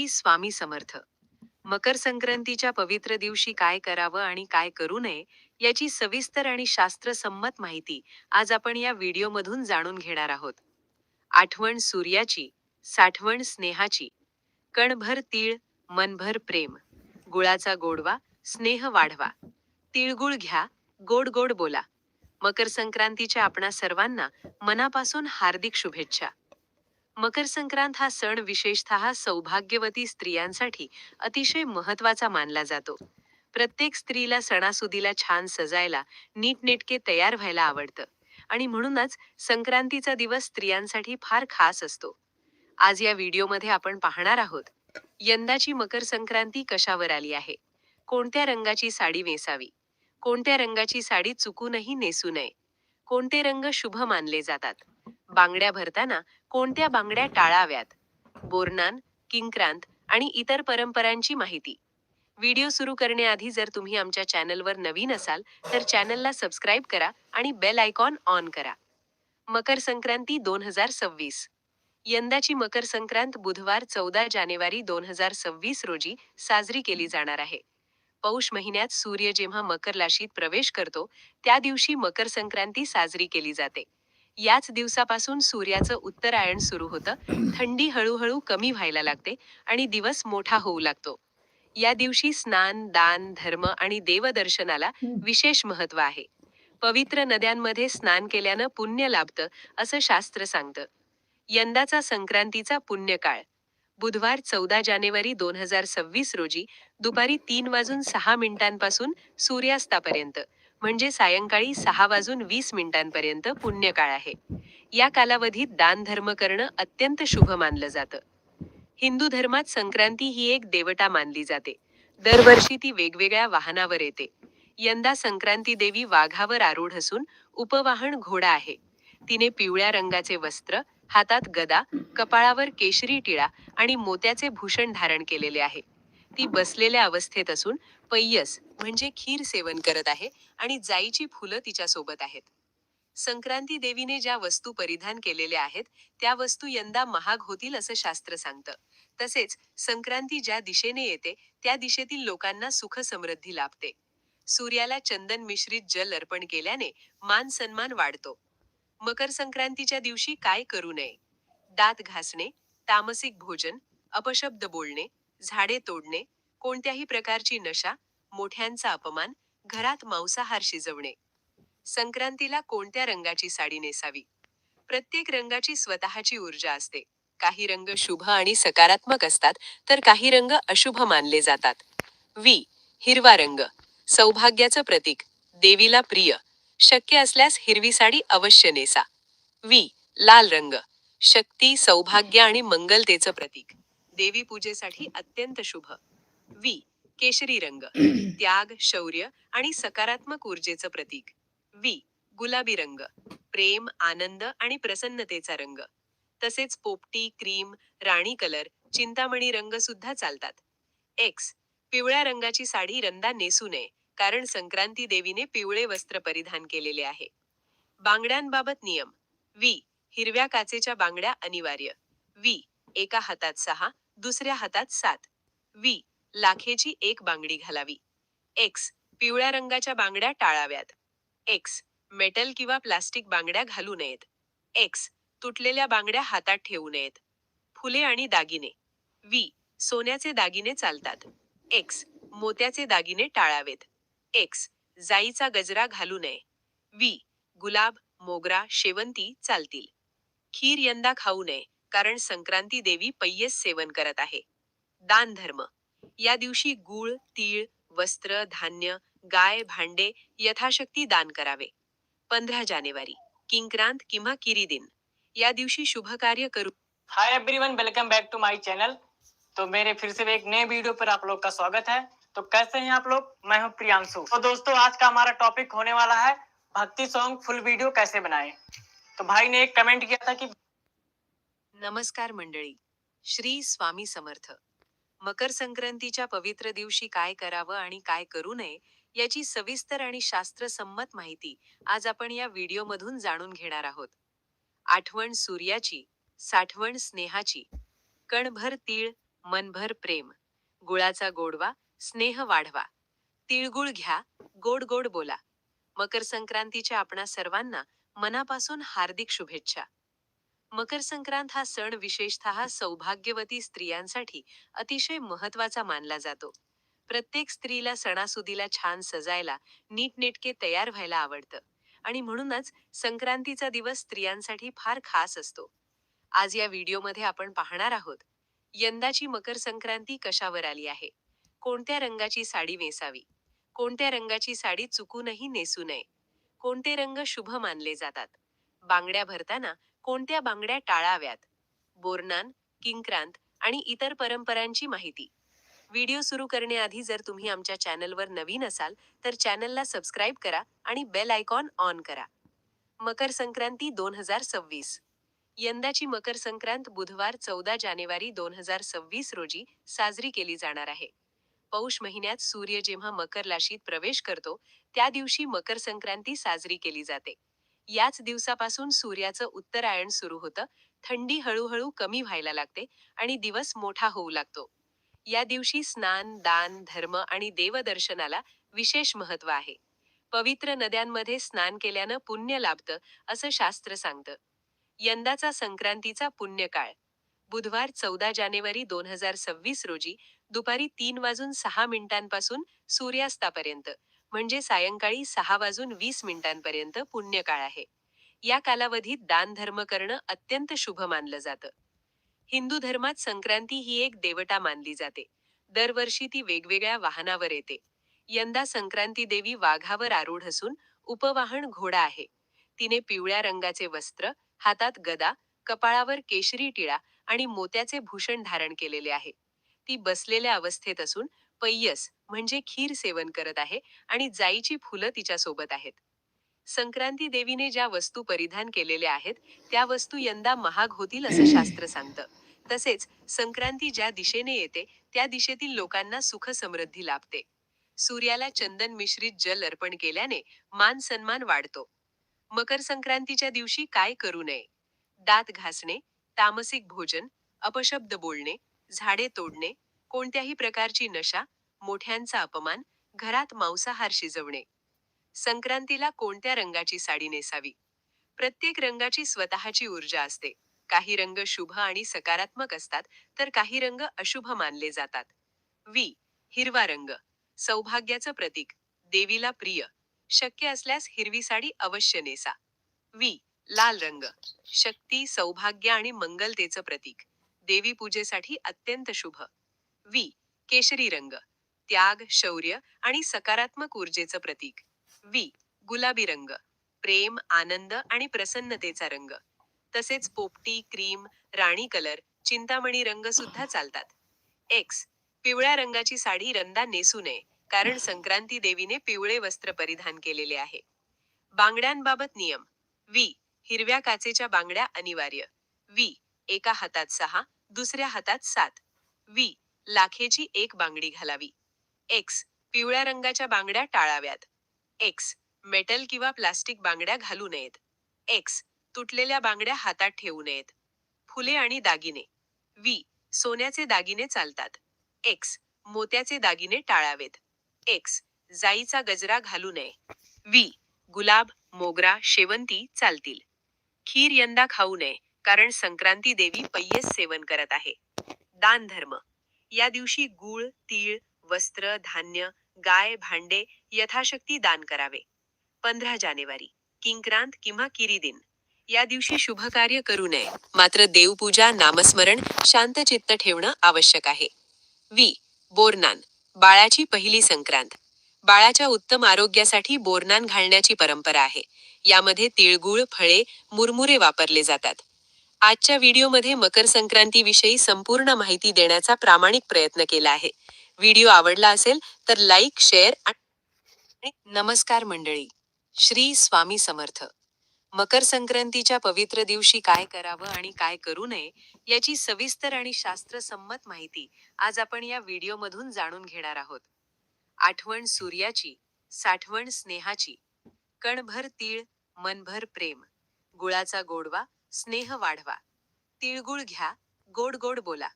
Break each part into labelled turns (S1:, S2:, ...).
S1: ही स्वामी समर्थ. मकर संक्रांतीच्या पवित्र दिवशी काय करावं आणि काय करू नये याची सविस्तर आणि शास्त्रसंमत माहिती आज आपण या व्हिडिओमधून जाणून घेणार आहोत. आठवण सूर्याची साठवण स्नेहाची. कणभर तीळ मनभर प्रेम. गुळाचा गोडवा स्नेह वाढवा. तिळगुळ घ्या गोड गोड बोला. मकर संक्रांतीच्या आपणा सर्वांना मनापासून हार्दिक शुभेच्छा. मकर संक्रांत हा सण विशेषतः सौभाग्यवती स्त्रियांसाठी अतिशय महत्त्वाचा मानला जातो. प्रत्येक स्त्रीला सणासुदीला छान सजायला नीटनेटके तयार व्हायला आवडतं. आणि म्हणूनच संक्रांतीचा दिवस स्त्रियांसाठी फार खास असतो. आज या व्हिडिओमध्ये आपण पाहणार आहोत यंदाची मकर संक्रांती कशावर आली आहे? कोणत्या रंगाची साडी नेसावी? कोणत्या रंगाची साडी चुकूनही नेसू नये? कोणते रंग शुभ मानले जातात? बांगड्या भरताना कोणत्या बांगड्या टाळाव्यात? बोरनान किंक्रांत आणि इतर परंपरांची माहिती. व्हिडिओ सुरू करण्याआधी जर तुम्ही आमच्या चॅनलवर नवीन असाल तर चॅनलला सबस्क्राईब करा आणि बेल आयकॉन ऑन करा. मकर संक्रांती दोन हजार सव्वीस. यंदाची मकर संक्रांत बुधवार चौदा जानेवारी दोन हजार सव्वीस रोजी साजरी केली जाणार आहे. पौष महिन्यात सूर्य जेव्हा मकर राशीत प्रवेश करतो त्या दिवशी मकर संक्रांती साजरी केली जाते. याच दिवसापासून सूर्याचं उत्तरायण सुरू होतं. थंडी हळूहळू कमी व्हायला लागते आणि दिवस मोठा होऊ लागतो. या दिवशी स्नान दान धर्म आणि देवदर्शनाला विशेष महत्त्व आहे. पवित्र नद्यांमध्ये स्नान केल्यानं पुण्य लाभतं असं शास्त्र सांगतं. यंदाचा संक्रांतीचा पुण्यकाळ. बुधवार चौदा जानेवारी दोन हजार सव्वीस रोजी दुपारी तीन वाजून सहा मिनिटांपासून सूर्यास्तापर्यंत. म्हणजे सायंकाळी सहा वाजून वीस मिनिटांपर्यंत पुण्यकाळ आहे. या कालावधीत दान धर्म करणं अत्यंत शुभ मानलं जातं. हिंदू धर्मात संक्रांती ही एक देवता मानली जाते. दरवर्षी ती वेगवेगळ्या वाहनावर येते. यंदा संक्रांती देवी वाघावर आरूढ असून उपवाहन घोडा आहे. तिने पिवळ्या रंगाचे वस्त्र हातात गदा कपाळावर केशरी टिळा आणि मोत्याचे भूषण धारण केलेले आहे. ती बसलेल्या अवस्थेत असून पैयस म्हणजे खीर सेवन करत आहे आणि जाईची फुलं तिच्या सोबत आहेत. संक्रांती देवीने ज्या वस्तू परिधान केलेल्या आहेत त्या वस्तू यंदा महाग होतील असं शास्त्र सांगतं. तसेच संक्रांती ज्या दिशेने येते त्या दिशेतील लोकांना सुख समृद्धी लाभते. सूर्याला चंदन मिश्रित जल अर्पण केल्याने मान सन्मान वाढतो. मकर संक्रांतीच्या दिवशी काय करू नये? दात घासणे तामसिक भोजन अपशब्द बोलणे झाडे तोडणे कोणत्याही प्रकारची नशा मोठ्यांचा अपमान घरात मांसाहार शिजवणे. संक्रांतीला कोणत्या रंगाची साडी नेसावी? प्रत्येक रंगाची स्वतःची ऊर्जा असते. काही रंग शुभ आणि सकारात्मक असतात तर काही रंग अशुभ मानले जातात. वी हिरवा रंग. सौभाग्याचं प्रतीक. देवीला प्रिय. शक्य असल्यास हिरवी साडी अवश्य नेसा. वी लाल रंग. शक्ती सौभाग्य आणि मंगलतेचं प्रतीक. देवी पूजेसाठी अत्यंत शुभ. वी केशरी रंग त्याग शौर्य आणि सकारात्मक ऊर्जेचं प्रतीक. वी गुलाबी रंग प्रेम आनंद आणि प्रसन्नतेचा रंग. तसेच पोपटी क्रीम राणी कलर चिंतामणी रंग सुद्धा चालतात. एक्स पिवळ्या रंगाची साडी रंदा नेसू नये कारण संक्रांती देवीने पिवळे वस्त्र परिधान केलेले आहे. बांगड्यांबाबत नियम. वी हिरव्या काचेच्या बांगड्या अनिवार्य. वी एका हातात सहा दुसऱ्या हातात सात. वी लाखेची एक बांगडी घालावी. एक्स पिवळ्या रंगाच्या बांगड्या टाळाव्यात. एक्स मेटल किंवा प्लास्टिक बांगड्या घालू नयेत. एक्स तुटलेल्या बांगड्या हातात ठेवू नयेत. फुले आणि दागिने. वी सोन्याचे दागिने चालतात. एक्स मोत्याचे दागिने टाळावेत. एक्स जाईचा गजरा घालू नये. वी गुलाब मोगरा शेवंती चालतील. खीर यंदा खाऊ नये कारण संक्रांती देवी पैयस सेवन करत आहे. दान धर्म या दिवशी गूळ तीळ वस्त्र धान्य गाय भांडे यथाशक्ती दान करावे. पंधरा जानेवारी किंक्रांत किंवा किरी दिन या दिवशी शुभ कार्य करू.
S2: Hi everyone welcome back to my channel तो मेरे फिर से एक नए वीडियो पर आप लोग का स्वागत है। तो कैसे हैं आप लोग? मैं हूँ प्रियांशु। तो दोस्तों आज का हमारा टॉपिक होने वाला है भक्ति सॉन्ग फुल वीडियो कैसे बनाएँ? तो भाई ने एक कमेंट किया था कि
S1: नमस्कार मंडळी श्री स्वामी समर्थ. मकर संक्रांतीच्या पवित्र दिवशी काय करावं आणि काय करू नये याची सविस्तर आणि शास्त्रसंमत माहिती आज आपण या व्हिडिओमधून जाणून घेणार आहोत. आठवण सूर्याची साठवण स्नेहाची कणभर तीळ मनभर प्रेम गुळाचा गोडवा स्नेह वाढवा तिळगुळ घ्या गोड गोड बोला. मकर संक्रांतीच्या आपणा सर्वांना मनापासून हार्दिक शुभेच्छा. मकर संक्रांत हा सण विशेषतः सौभाग्यवती स्त्रियांसाठी अतिशय महत्त्वाचा मानला जातो. प्रत्येक स्त्रीला सणासुदीला छान सजायला नीटनेटके तयार व्हायला आवडतं आणि म्हणूनच संक्रांतीचा दिवस स्त्रियांसाठी फार खास असतो. आज या व्हिडिओमध्ये आपण पाहणार आहोत यंदाची मकर संक्रांती कशावर आली आहे? कोणत्या रंगाची साडी नेसावी? कोणत्या रंगाची साडी चुकूनही नेसू नये? कोणते रंग शुभ मानले जातात? बांगड्या भरताना कोणत्या बांगड्या टाळाव्यात? बोरनान किंक्रांत आणि इतर परंपरांची माहिती. व्हिडिओ सुरू करण्याआधी जर तुम्ही आमच्या चॅनलवर नवीन असाल तर चॅनलला सबस्क्राईब करा आणि बेल आयकॉन ऑन करा. मकर संक्रांती दोन हजार सव्वीस. यंदाची मकर संक्रांत बुधवार चौदा जानेवारी दोन हजार सव्वीस रोजी साजरी केली जाणार आहे. पौष महिन्यात सूर्य जेव्हा मकर राशीत प्रवेश करतो त्या दिवशी मकर संक्रांती साजरी केली जाते. याच दिवसापासून सूर्याचं उत्तरायण सुरू होतं. थंडी हळूहळू कमी व्हायला लागते आणि दिवस मोठा होऊ लागतो. या दिवशी स्नान दान धर्म आणि देवदर्शनाला विशेष महत्त्व आहे. पवित्र नद्यांमध्ये स्नान केल्यानं पुण्य लाभतं असं शास्त्र सांगतं. यंदाचा संक्रांतीचा पुण्यकाळ. बुधवार चौदा जानेवारी दोन हजार सव्वीस रोजी दुपारी तीन वाजून सहा मिनिटांपासून सूर्यास्तापर्यंत. म्हणजे सायंकाळी सहा वाजून वीस मिनिटांपर्यंत पुण्यकाळ आहे. या कालावधीत दानधर्म करणं अत्यंत शुभ मानलं जातं. हिंदू धर्मात संक्रांती ही एक देवता मानली जाते. दरवर्षी ती वेगवेगळ्या वाहनावर येते. यंदा संक्रांती देवी वाघावर आरूढ असून उपवाहन घोडा आहे. तिने पिवळ्या रंगाचे वस्त्र हातात गदा कपाळावर केशरी टिळा आणि मोत्याचे भूषण धारण केलेले आहे. ती बसलेल्या अवस्थेत असून पैयस म्हणजे खीर सेवन करत आहे आणि जाईची फुलं तिच्या सोबत आहेत. संक्रांती देवीने ज्या वस्तू परिधान केलेल्या आहेत त्या वस्तू यंदा महाग होतील असं शास्त्र सांगतं. तसेच संक्रांती ज्या दिशेने येते त्या दिशेतील लोकांना सुख समृद्धी लाभते. सूर्याला चंदन मिश्रित जल अर्पण केल्याने मान सन्मान वाढतो. मकर संक्रांतीच्या दिवशी काय करू नये? दात घासणे तामसिक भोजन अपशब्द बोलणे झाडे तोडणे कोणत्याही प्रकारची नशा मोठ्यांचा अपमान घरात मांसाहार शिजवणे. संक्रांतीला कोणत्या रंगाची साडी नेसावी? प्रत्येक रंगाची स्वतःची ऊर्जा असते. काही रंग शुभ आणि सकारात्मक असतात तर काही रंग अशुभ मानले जातात. वी हिरवा रंग. सौभाग्याचं प्रतीक. देवीला प्रिय. शक्य असल्यास हिरवी साडी अवश्य नेसा. वी लाल रंग. शक्ती सौभाग्य आणि मंगलतेचं प्रतीक. देवी पूजेसाठी अत्यंत शुभ. वी केशरी रंग त्याग शौर्य आणि सकारात्मक ऊर्जेचं प्रतीक. वी गुलाबी रंग प्रेम आनंद आणि प्रसन्नतेचा रंग. तसेच पोपटी क्रीम राणी कलर चिंतामणी रंग सुद्धा चालतात. एक्स पिवळ्या रंगाची साडी रंदा नेसू नये कारण संक्रांती देवीने पिवळे वस्त्र परिधान केलेले आहे. बांगड्यांबाबत नियम. वी हिरव्या काचेच्या बांगड्या अनिवार्य. वी एका हातात सहा दुसऱ्या हातात सात. वी लाखेची एक बांगडी घालावी. एक्स पिवळ्या रंगाच्या बांगड्या टाळाव्यात. एक्स मेटल किंवा प्लास्टिक बांगड्या घालू नयेत. एक्स तुटलेल्या बांगड्या हातात ठेवू नयेत. फुले आणि दागिने. वी सोन्याचे दागिने चालतात. एक्स मोत्याचे दागिने टाळावेत. एक्स जाईचा गजरा घालू नये. वी गुलाब मोगरा शेवंती चालतील. खीर यंदा खाऊ नये कारण संक्रांती देवी पय्यस सेवन करत आहे. दान धर्म या दिवशी गूळ तीळ वस्त्र धान्य गाय भांडे यथाशक्ती दान करावे. पंधरा जानेवारी किंक्रांत किंवा किरी दिन या दिवशी शुभ कार्य करू नये. मात्र देवपूजा नामस्मरण शांतचित्त ठेवणं आवश्यक आहे. वी. बोरनान बाळाची पहिली संक्रांत. बाळाच्या उत्तम आरोग्यासाठी बोरनान घालण्याची परंपरा आहे. यामध्ये तिळगुळ फळे मुरमुरे वापरले जातात. आजच्या व्हिडिओमध्ये मकर संक्रांतीविषयी संपूर्ण माहिती देण्याचा प्रामाणिक प्रयत्न केला आहे. व्हिडिओ आवडला असेल तर लाईक शेअर आणि नमस्कार मंडळी. श्री स्वामी समर्थ. मकर संक्रांतीच्या पवित्र दिवशी काय करावं आणि काय करू नये याची सविस्तर आणि शास्त्रसंमत माहिती आज आपण या व्हिडिओमधून जाणून घेणार आहोत. आठवण सूर्याची साठवण स्नेहाची कणभर तीळ मनभर प्रेम गुळाचा गोडवा स्नेह वाढवा. तिळगुळ घ्या गोड गोड बोला.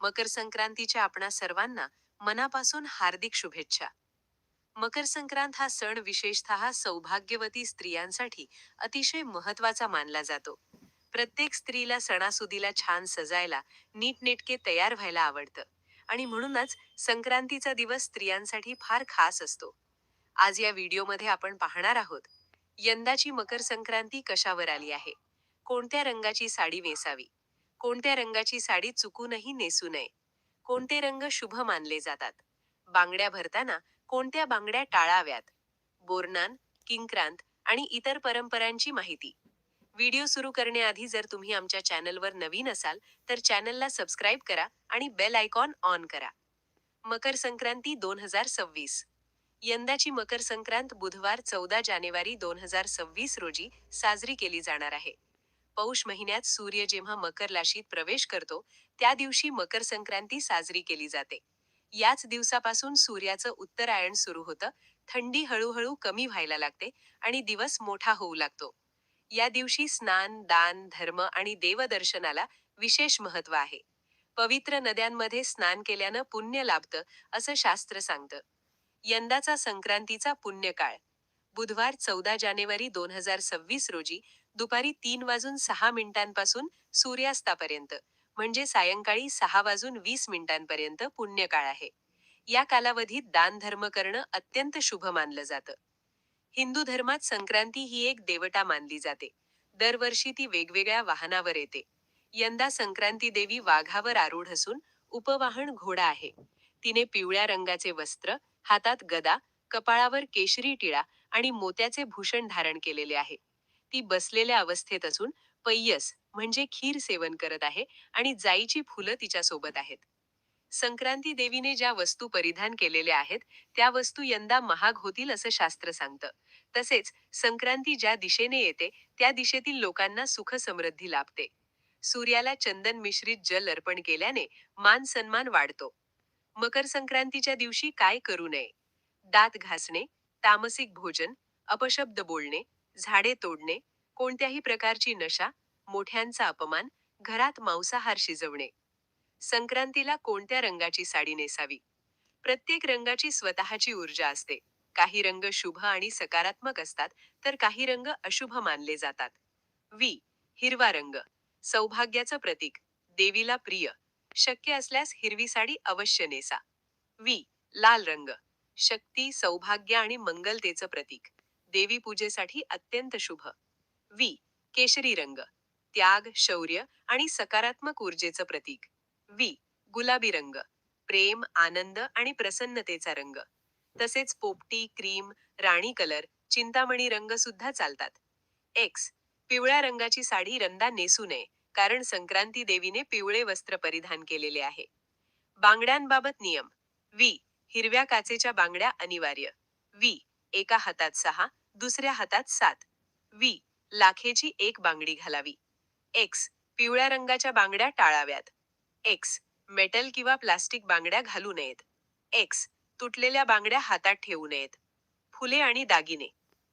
S1: मकर संक्रांतीच्या आपणा सर्वांना मनापासून हार्दिक शुभेच्छा. मकर संक्रांत हा सण विशेषतः सौभाग्यवती स्त्रियांसाठी अतिशय महत्त्वाचा मानला जातो. प्रत्येक स्त्रीला सणासुदीला छान सजायला नीटनेटके तयार व्हायला आवडतं. आणि म्हणूनच संक्रांतीचा दिवस स्त्रियांसाठी फार खास असतो. आज या व्हिडिओमध्ये आपण पाहणार आहोत यंदाची मकर संक्रांती कशावर आली आहे? कोणत्या रंगाची साडी नेसावी? कोणत्या रंगाची साडी चुकूनही नेसू नये? कोणते रंग शुभ मानले जातात? बांगड्या भरताना कोणत्या बांगड्या टाळाव्यात? बोरनान किंक्रांत आणि इतर परंपरांची माहिती. व्हिडिओ सुरू करण्याआधी जर तुम्ही आमच्या चॅनलवर नवीन असाल तर चॅनलला सबस्क्राईब करा आणि बेल आयकॉन ऑन करा. मकर संक्रांती दोन हजार सव्वीस. यंदाची मकर संक्रांत बुधवार चौदा जानेवारी दोन हजार सव्वीस रोजी साजरी केली जाणार आहे. पौष महिन्यात सूर्य जेव्हा मकर राशीत प्रवेश करतो त्या दिवशी मकर संक्रांती साजरी केली जाते. याच दिवसापासून सूर्याचं उत्तरायण सुरू होतं. थंडी हळूहळू कमी व्हायला लागते आणि दिवस मोठा होऊ लागतो. या दिवशी स्नान दान धर्म आणि देवदर्शनाला विशेष महत्त्व आहे. पवित्र नद्यांमध्ये स्नान केल्यानं पुण्य लाभतं असं शास्त्र सांगतं. यंदाचा संक्रांतीचा पुण्यकाळ. बुधवार चौदा जानेवारी दोन हजार सव्वीस रोजी दुपारी तीन वाजून सहा मिनिटांपासून सूर्यास्तापर्यंत म्हणजे सायंकाळी सहा वाजून वीस मिनिटांपर्यंत पुण्यकाळ आहे. या कालावधीत दानधर्म करणं अत्यंत शुभ मानलं जातं. हिंदू धर्मात संक्रांती ही एक देवता मानली जाते. दरवर्षी ती वेगवेगळ्या वाहनावर येते. यंदा संक्रांती देवी वाघावर आरूढ असून उपवाहन घोडा आहे. तिने पिवळ्या रंगाचे वस्त्र हातात गदा कपाळावर केशरी टिळा आणि मोत्याचे भूषण धारण केलेले आहे. ती बसलेल्या अवस्थेत असून पैयस म्हणजे खीर सेवन करत आहे आणि जाईची फुलं तिच्या सोबत आहेत. संक्रांती देवीने ज्या वस्तू परिधान केलेल्या आहेत त्या वस्तू यंदा महाग होतील असं शास्त्र सांगतं. तसेच संक्रांती ज्या दिशेने येते त्या दिशेतील लोकांना सुख समृद्धी लाभते. सूर्याला चंदन मिश्रित जल अर्पण केल्याने मान सन्मान वाढतो. मकर संक्रांतीच्या दिवशी काय करू नये? दात घासणे तामसिक भोजन अपशब्द बोलणे झाडे तोडणे कोणत्याही प्रकारची नशा मोठ्यांचा अपमान घरात मांसाहार शिजवणे. संक्रांतीला कोणत्या रंगाची साडी नेसावी? प्रत्येक रंगाची स्वतःची ऊर्जा असते. काही रंग शुभ आणि सकारात्मक असतात तर काही रंग अशुभ मानले जातात. वी हिरवा रंग. सौभाग्याचं प्रतीक. देवीला प्रिय. शक्य असल्यास हिरवी साडी अवश्य नेसा. वी लाल रंग. शक्ती सौभाग्य आणि मंगलतेचं प्रतीक. देवी पूजेसाठी अत्यंत शुभ. वी. केशरी रंग. त्याग शौर्य आणि सकारात्मक ऊर्जेचं प्रतीक. वी. गुलाबी रंग. प्रेम आनंद आणि प्रसन्नतेचा रंग. तसेच पोपटी क्रीम राणी कलर चिंतामणी रंग सुद्धा चालतात. एक्स पिवळ्या रंगाची साडी रंदा नेसू नये कारण संक्रांती देवीने पिवळे वस्त्र परिधान केलेले आहे. बांगड्यांबाबत नियम. वी. हिरव्या काचेच्या बांगड्या अनिवार्य. वी. एका हातात सहा दुसऱ्या हातात सात. वी लाखेची एक बांगडी घालावी. एक्स. पिवळ्या रंगाच्या बांगड्या टाळाव्यात. एक्स. मेटल किंवा प्लास्टिक बांगड्या घालू नयेत. एक्स. तुटलेल्या बांगड्या हातात ठेवू नयेत. फुले आणि दागिने.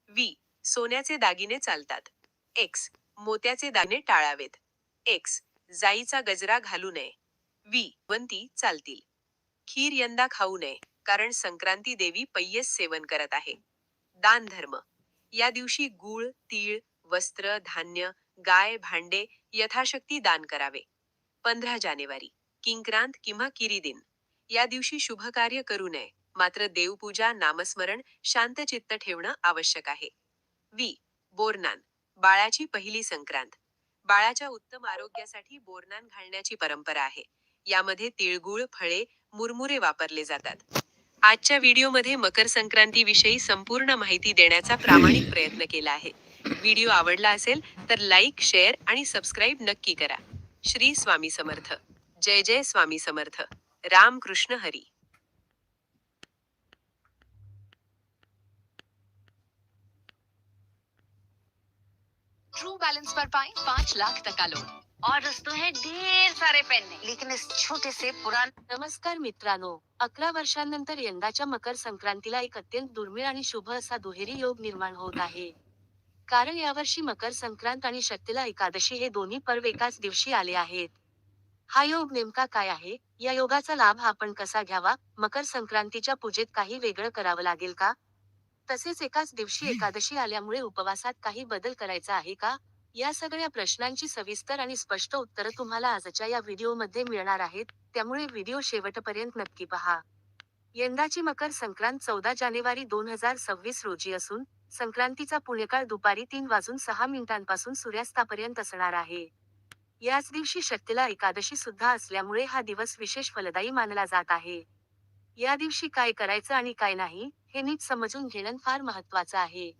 S1: वी सोन्याचे दागिने चालतात. एक्स. मोत्याचे दागिने टाळावेत. एक्स. जाईचा गजरा घालू नये. वी वंती चालतील. खीर यंदा खाऊ नये कारण संक्रांती देवी पय्यस सेवन करत आहे. दान धर्म या दिवशी गूळ तीळ वस्त्र धान्य गाय भांडे यथाशक्ती दान करावे. पंधरा जानेवारी किंक्रांत किंवा किरी दिन या दिवशी शुभ कार्य करू नये मात्र देवपूजा नामस्मरण शांतचित्त ठेवणं आवश्यक आहे. वी. बोरनान बाळाची पहिली संक्रांत. बाळाच्या उत्तम आरोग्यासाठी बोरनान घालण्याची परंपरा आहे. यामध्ये तिळगुळ फळे मुरमुरे वापरले जातात. आजच्या व्हिडिओमध्ये मकर संक्रांती विषयी संपूर्ण माहिती देण्याचा प्रामाणिक प्रयत्न केला आहे. व्हिडिओ आवडला असेल तर लाईक शेअर आणि सबस्क्राईब नक्की करा. श्री स्वामी समर्थ. जय जय स्वामी समर्थ. रामकृष्ण हरी.
S3: ट्रू बैलेंस पर पाए पाँच लाख तक का लोन
S4: और दोस्तों है ढेर सारे पेन लेकिन इस छोटे से पुराने
S5: नमस्कार मित्रांनो। अकरा वर्षांनंतर यंदाच्या मकर संक्रांतीला एक अत्यंत दुर्मिळ आणि शुभ असा दुहेरी योग निर्माण होत आहे. कारण यावर्षी मकर संक्रांत आणि शक्तीला एकादशी हे दोन्ही पर्व एकाच दिवशी आले आहेत. हा योग नेमका काय आहे? या योगाचा लाभ आपण कसा घ्यावा? मकर संक्रांतीच्या पूजेत काही वेगळं करावं लागेल का? तसेच एकाच दिवशी एकादशी आल्यामुळे उपवासात काही बदल करायचा आहे का? या सगळ्या प्रश्नांची सविस्तर आणि स्पष्ट उत्तरं तुम्हाला आजच्या या व्हिडिओमध्ये मिळणार आहेत. त्यामुळे व्हिडिओ शेवटपर्यंत नक्की पहा. यंदाची मकर संक्रांत चौदा जानेवारी दोन हजार सव्वीस रोजी असून संक्रांतीचा पुण्यकाळ दुपारी तीन वाजून सहा मिनिटांपासून सूर्यास्तापर्यंत असणार आहे. याच दिवशी शक्तीला एकादशी सुद्धा असल्यामुळे हा दिवस विशेष फलदायी मानला जात आहे. या दिवशी काय करायचं आणि काय नाही हे नीट समजून घेणं फार महत्वाचं आहे.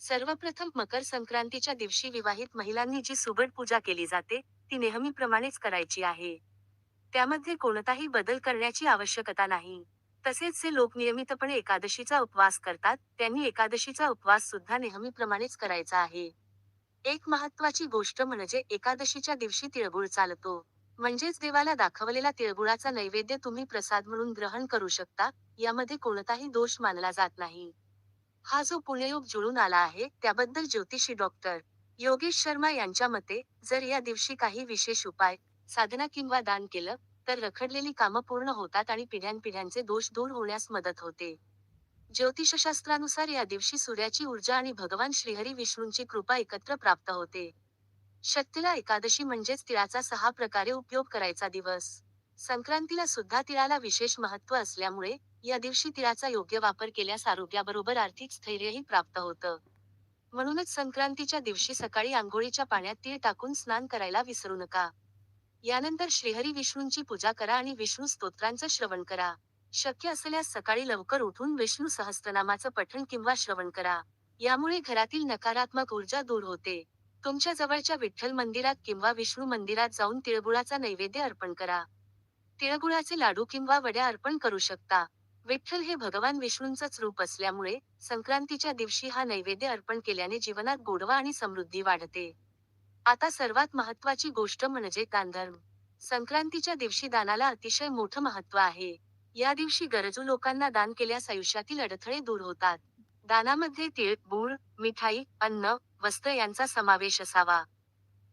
S5: सर्वप्रथम मकर संक्रांतीच्या दिवशी विवाहित महिलांनी जी सुबड पूजा केली जाते ती नेहमीप्रमाणेच करायची आहे. त्यामध्ये कोणताही बदल करण्याची आवश्यकता नाही. तसेच जे लोक नियमितपणे एकादशीचा उपवास करतात त्यांनी एकादशीचा उपवास सुद्धा नेहमीप्रमाणेच करायचा आहे. एक महत्वाची गोष्ट म्हणजे एकादशीच्या दिवशी तिळगुळ चालतो. म्हणजेच देवाला दाखवलेला तिळगुळाचा नैवेद्य तुम्ही प्रसाद म्हणून ग्रहण करू शकता यामध्ये कोणताही दोष मानला जात नाही. हा जो पुण्ययोग जुळून आला आहे त्याबद्दल ज्योतिषी डॉक्टर योगेश शर्मा यांच्या मते जर या दिवशी काही विशेष उपाय साधना किंवा दान केलं तर रखडलेली कामं पूर्ण होतात आणि पिढ्यानपिढ्यांचे दोष दूर होण्यास मदत होते. ज्योतिषशास्त्रानुसार या दिवशी सूर्याची ऊर्जा आणि भगवान श्रीहरी विष्णूंची कृपा एकत्र प्राप्त होते. शक्तीला एकादशी म्हणजेच तिळाचा सहा प्रकारे उपयोग करायचा दिवस. संक्रांतीला सुद्धा तिळाला विशेष महत्त्व असल्यामुळे या दिवशी तिळाचा योग्य वापर केल्यास आरोग्याबरोबर आर्थिक स्थैर्यही प्राप्त होतं. म्हणूनच संक्रांतीच्या दिवशी सकाळी आंघोळीच्या पाण्यात तीळ टाकून स्नान करायला विसरू नका. यानंतर श्रीहरी विष्णूंची पूजा करा आणि विष्णू स्तोत्रांचं श्रवण करा. शक्य असल्यास सकाळी लवकर उठून विष्णू सहस्त्रनामाचं पठण किंवा श्रवण करा. यामुळे घरातील नकारात्मक ऊर्जा दूर होते. तुमच्या जवळच्या विठ्ठल मंदिरात किंवा विष्णू मंदिरात जाऊन तिळगुळाचा नैवेद्य अर्पण करा. तिळगुळाचे लाडू किंवा वड्या अर्पण करू शकता. विठ्ठल हे भगवान विष्णूंचंच रूप असल्यामुळे संक्रांतीच्या दिवशी हा नैवेद्य अर्पण केल्याने जीवनात गोडवा आणि समृद्धी वाढते. आता सर्वात महत्वाची गोष्ट म्हणजे दानधर्म. संक्रांतीच्या दिवशी दानाला अतिशय मोठं महत्त्व आहे. या दिवशी गरजू लोकांना दान केल्यास आयुष्यातील अडथळे दूर होतात. दानामध्ये तीळ गुळ मिठाई अन्न वस्त्र यांचा समावेश असावा.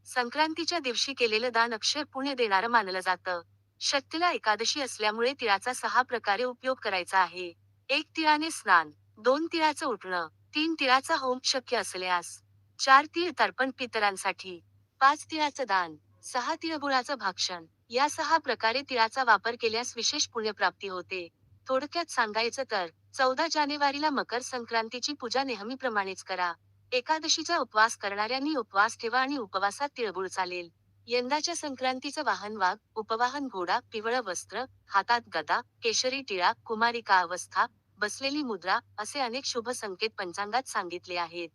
S5: संक्रांतीच्या दिवशी केलेलं दान अक्षय पुण्य देणारं मानलं जातं. शक्तीला एकादशी असल्यामुळे तिळाचा सहा प्रकारे उपयोग करायचा आहे. एक तिळाने स्नान दोन तिळाचं उठणं तीन तिळाचा होम शक्य असल्यास चार तीळ तर्पण पितरांसाठी पाच तिळाचं दान सहा तिळगुळाचं भाक्षण या सहा प्रकारे तिळाचा वापर केल्यास विशेष पुण्यप्राप्ती होते. थोडक्यात सांगायचं तर चौदा जानेवारीला मकर संक्रांतीची पूजा नेहमीप्रमाणेच करा. एकादशीचा उपवास करणाऱ्यांनी उपवास ठेवा आणि उपवासात तिळगुळ चालेल. यंदाच्या संक्रांतीचं वाहन वाघ उपवाहन घोडा पिवळं वस्त्र हातात गदा केशरी टिळा कुमारिका अवस्था बसलेली मुद्रा असे अनेक शुभ संकेत पंचांगात सांगितले आहेत.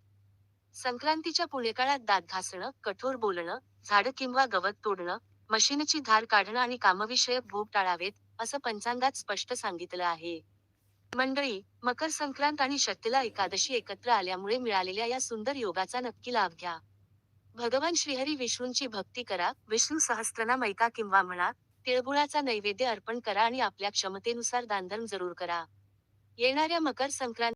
S5: संक्रांतीच्या पुण्यकाळात दात घासणं कठोर बोलणं झाडं किंवा गवत तोडणं मशीनची धार काढणं आणि कामविषयक भोग टाळावेत असं पंचांगात स्पष्ट सांगितलं आहे. मंडळी मकर संक्रांत आणि शक्तीला एकादशी एकत्र आल्यामुळे मिळालेल्या या सुंदर योगाचा नक्की लाभ घ्या. भगवान श्रीहरी विष्णूंची भक्ती करा विष्णू सहस्त्रनाम ऐका किंवा म्हणा तिळगुळाचा नैवेद्य अर्पण करा आणि आपल्या क्षमतेनुसार दानधर्म जरूर करा. येणाऱ्या मकर संक्रांत